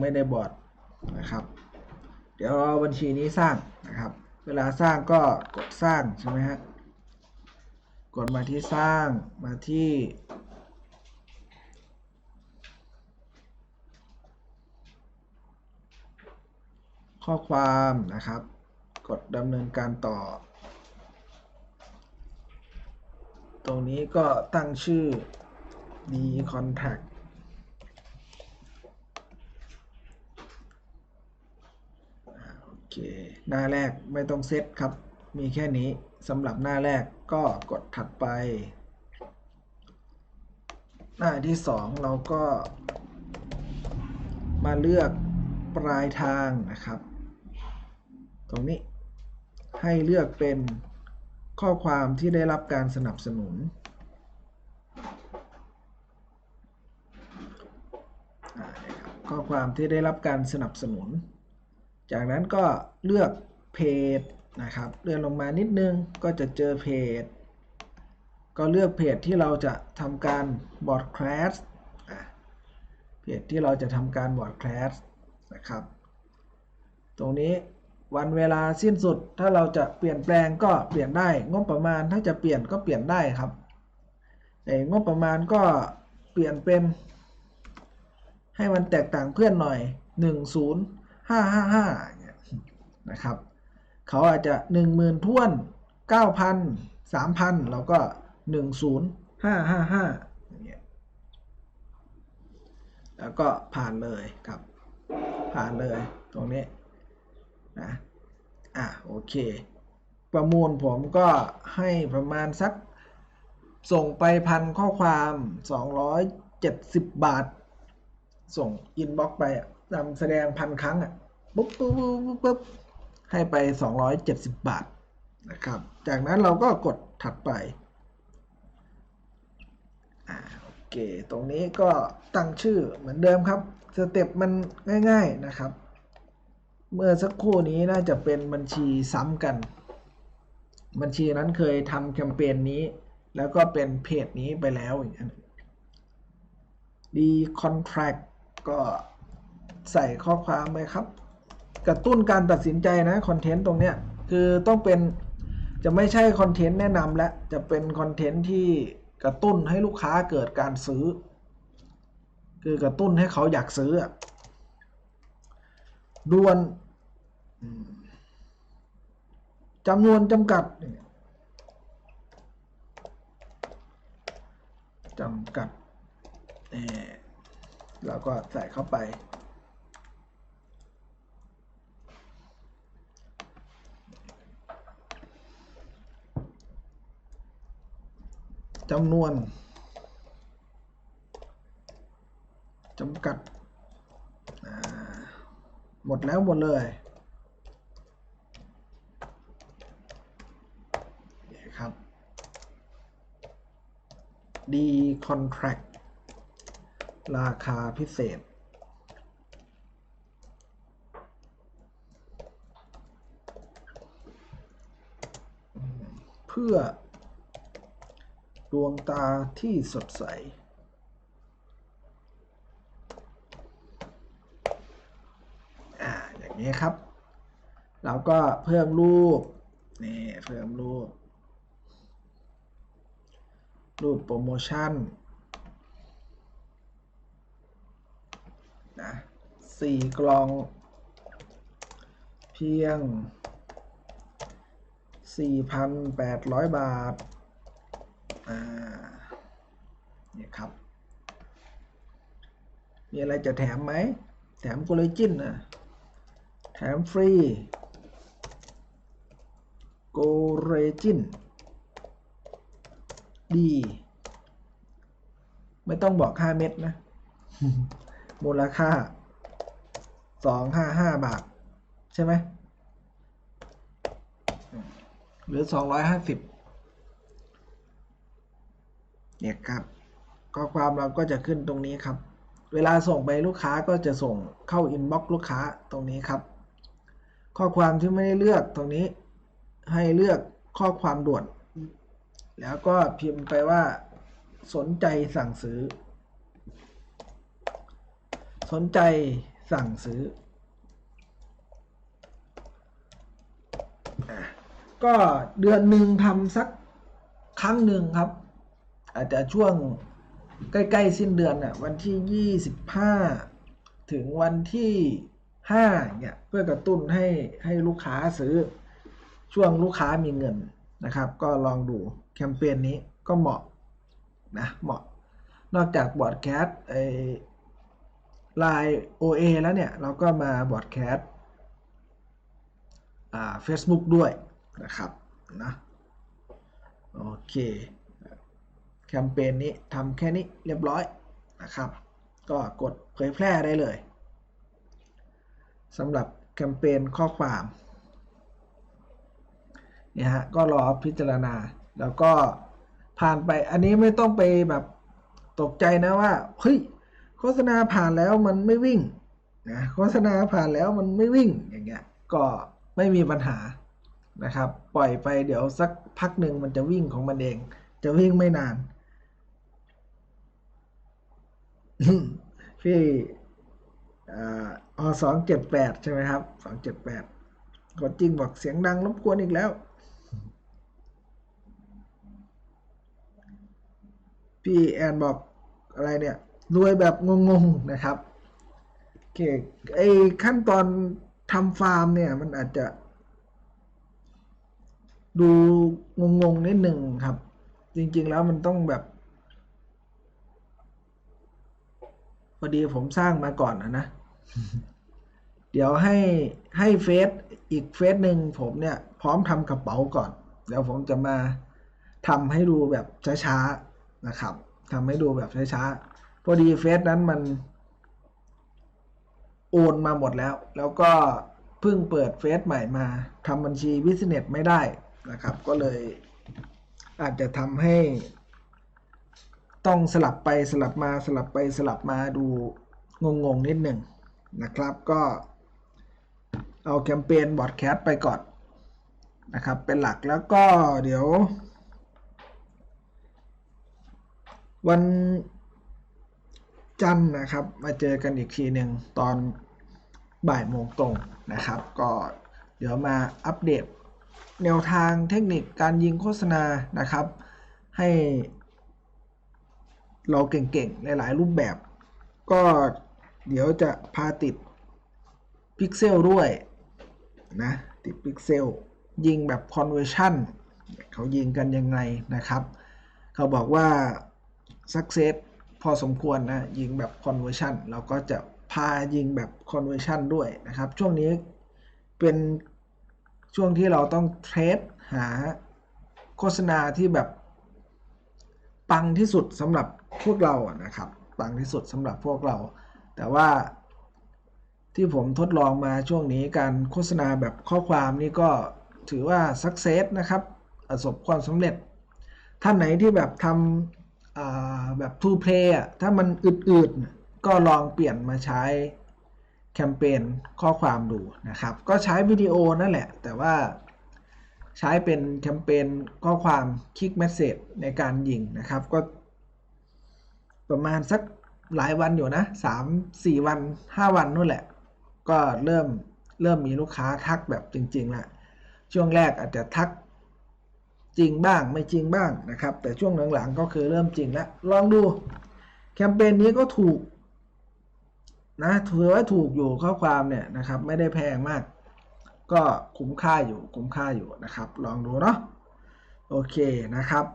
ไม่ได้บอร์ดนะครับ เดี๋ยวเราบัญชีนี้สร้างนะครับ เวลาสร้างก็กดสร้างใช่ไหมฮะกดมาที่สร้างมาที่ข้อความนะครับ กดดำเนินการต่อ ตรงนี้ก็ตั้งชื่อ d contact อ่าโอเค หน้าแรกไม่ต้องเซตครับ มีแค่นี้สำหรับหน้าแรกก็กดถัดไป หน้าที่สองเราก็ มาเลือกปลายทางนะครับ ตรงนี้ให้เลือกเป็นข้อความที่ได้รับการสนับสนุน ข้อความที่ได้รับการสนับสนุน จากนั้นก็เลือกเพจนะครับเลื่อนลงมานิดนึงก็จะเจอเพจ ก็เลือกเพจที่เราจะทำการบอร์ดแคสเพจที่เราจะทำการบอร์ดแคสนะครับ ตรงนี้วันเวลาสิ้นสุดถ้าเราจะเปลี่ยนแปลงก็เปลี่ยนได้ งบประมาณถ้าจะเปลี่ยนก็เปลี่ยนได้ครับแต่งบประมาณก็เปลี่ยนเป็น ให้มันแตกต่างเพื่อนหน่อย 1 0 5 5 5เนี่ยนะครับเขาอาจจะ1 0,000ท้วน9,000 3,000เราก็1 0 5 5 5อย่างเงี้ยแล้วก็ผ่านเลยครับ ผ่านเลยตรงนี้นะอะโอเค ประมูลผมก็ให้ประมาณสักส่งไปพันข้อความ 270 บาท ส่งอินบ็อกไปอะ นำแสดงพันครั้งอะปุ๊บปุ๊บปุ๊บปุ๊บปุ๊บให้ไป 270 บาทนะครับ จากนั้นเราก็กดถัดไปอ่าโอเค ตรงนี้ก็ตั้งชื่อเหมือนเดิมครับสเต็ปมันง่าย ๆนะครับ เมื่อสักครู่นี้น่าจะเป็นบัญชีซ้ำกัน บัญชีนั้นเคยทำแคมเปญนี้ แล้วก็เป็นเพจนี้ไปแล้วอย่างนั้นดีคอนแท c t ก็ ใส่ข้อความไปครับ กระตุ้นการตัดสินใจนะคอนเทนต์ตรงเนี้ยคือต้องเป็นจะไม่ใช่คอนเทนต์แนะนำและจะเป็นคอนเทนต์ที่กระตุ้นให้ลูกค้าเกิดการซื้อ คือกระตุ้นให้เขาอยากซื้ออะด่วนจำนวนจำกัดจำกัดนี่เราก็ใส่เข้าไป จำนวนจำกัด หมดแล้วหมดเลยครับ D contract ราคาพิเศษ เพื่อ ดวงตาที่สดใส อ่า อย่างนี้ครับ เราก็เพิ่มรูป นี่ เพิ่มรูป รูปโปรโมชั่น นะสี่กล่อง เพียง 4,800 บาท อ่าเนี่ยครับ มีอะไรจะแถมไหม แถมโคลลาเจนนะแถมฟรีโกเรจินดี ไม่ต้องบอก 5 เม็ดนะ มูลค่า 255 บาท ใช่ไหมหรือ 250 เนี่ยครับข้อความเราก็จะขึ้นตรงนี้ครับ เวลาส่งไปลูกค้าก็จะส่งเข้าอินบ็อกซ์ลูกค้าตรงนี้ครับ ข้อความที่ไม่ได้เลือกตรงนี้ ให้เลือกข้อความด่วน แล้วก็พิมพ์ไปว่า สนใจสั่งซื้อ สนใจสั่งซื้ออก็เดือนหนึ่งทำสักครั้งหนึ่งครับ อาจจะช่วงใกล้ๆสิ้นเดือนน่ะวันที่ 25 ถึงวันที่5เนี่ยเพื่อกระตุ้นให้ให้ลูกค้าซื้อช่วงลูกค้ามีเงินนะครับ ก็ลองดูแคมเปญนี้ก็เหมาะนะเหมาะนอกจากบอร์ดแคสไอไลน์ OA แล้วเนี่ย เราก็มาบอร์ดแคสอ่า Facebook ด้วยนะครับนะโอเค แคมเปญนี้ทำแค่นี้เรียบร้อยนะครับ ก็กดเผยแพร่ได้เลยสำหรับแคมเปญข้อความเนี่ยฮะก็รอพิจารณาแล้วก็ผ่านไปอันนี้ไม่ต้องไปแบบตกใจนะว่าเฮ้ยโฆษณาผ่านแล้วมันไม่วิ่งนะโฆษณาผ่านแล้วมันไม่วิ่งอย่างเงี้ยก็ไม่มีปัญหานะครับ ปล่อยไปเดี๋ยวสักพักหนึ่งมันจะวิ่งของมันเอง จะวิ่งไม่นาน พี่อ่าสองเจ็ดแปดใช่ไหมครับสองเจ็ดแปดกดจริงบอกเสียงดังรบกวนอีกแล้ว พี่แอนบอกอะไรเนี่ยรวยแบบงงๆนะครับโอเคไอขั้นตอนทำฟาร์มเนี่ยมันอาจจะดูงงๆนิดหนึ่งครับ จริงๆแล้วมันต้องแบบ พ อดีผมสร้างมาก่อนนะนะ เดี๋ยวให้ให้เฟซอีกเฟซหนึ่งผมเนี่ย พร้อมทำกระเป๋าก่อน เดี๋ยวผมจะมาทำให้ดูแบบช้าๆนะครับทำให้ดูแบบช้าๆพอดีเฟซนั้นมันโอนมาหมดแล้ว แล้วก็เพิ่งเปิดเฟซใหม่มาทำบัญชีบิสเนสไม่ได้นะครับ ก็เลยอาจจะทำให้ ต้องสลับไปสลับมาสลับไปสลับมาดูงงๆนิดหนึ่งนะครับก็เอาแคมเปญบอดแคสไปก่อนนะครับเป็นหลักแล้วก็เดี๋ยว วันจันทร์นะครับมาเจอกันอีกทีหนึ่งตอนบ่ายโมงตรงนะครับ ก็เดี๋ยวมาอัปเดตแนวทางเทคนิคการยิงโฆษณานะครับ ให้ เราเก่งๆ หลายๆ รูปแบบ ก็เดี๋ยวจะพาติดพิกเซลด้วยนะติดพิกเซลยิงแบบ conversion เขายิงกันยังไงนะครับ เขาบอกว่า success พอสมควรนะ ยิงแบบ conversion เราก็จะพายิงแบบ conversion ด้วยนะครับ ช่วงนี้เป็นช่วงที่เราต้องเทรดหาโฆษณาที่แบบปังที่สุดสำหรับ พวกเราอะนะครับปังที่สุดสำหรับพวกเรา แต่ว่าที่ผมทดลองมาช่วงนี้การโฆษณาแบบข้อความนี่ก็ถือว่า success นะครับประสบความสำเร็จ ท่านไหนที่แบบทำแบบ to play ถ้ามันอืดๆ ก็ลองเปลี่ยนมาใช้แคมเปญข้อความดูนะครับ ก็ใช้วิดีโอนั่นแหละ แต่ว่าใช้เป็นแคมเปญข้อความคลิกเมสเซจในการยิงนะครับ ก็ ประมาณสักหลายวันอยู่นะสามสี่วันห้าวันนู่นแหละ ก็เริ่มเริ่มมีลูกค้าทักแบบจริงๆละช่วงแรกอาจจะทักจริงบ้างไม่จริงบ้างนะครับ แต่ช่วงหลังๆก็คือเริ่มจริงแล้วลองดูแคมเปญนี้ก็ถูกนะถือว่าถูกอยู่ข้อความเนี่ยนะครับ ไม่ได้แพงมาก ก็คุ้มค่าอยู่คุ้มค่าอยู่นะครับ ลองดูเนาะโอเคนะครับ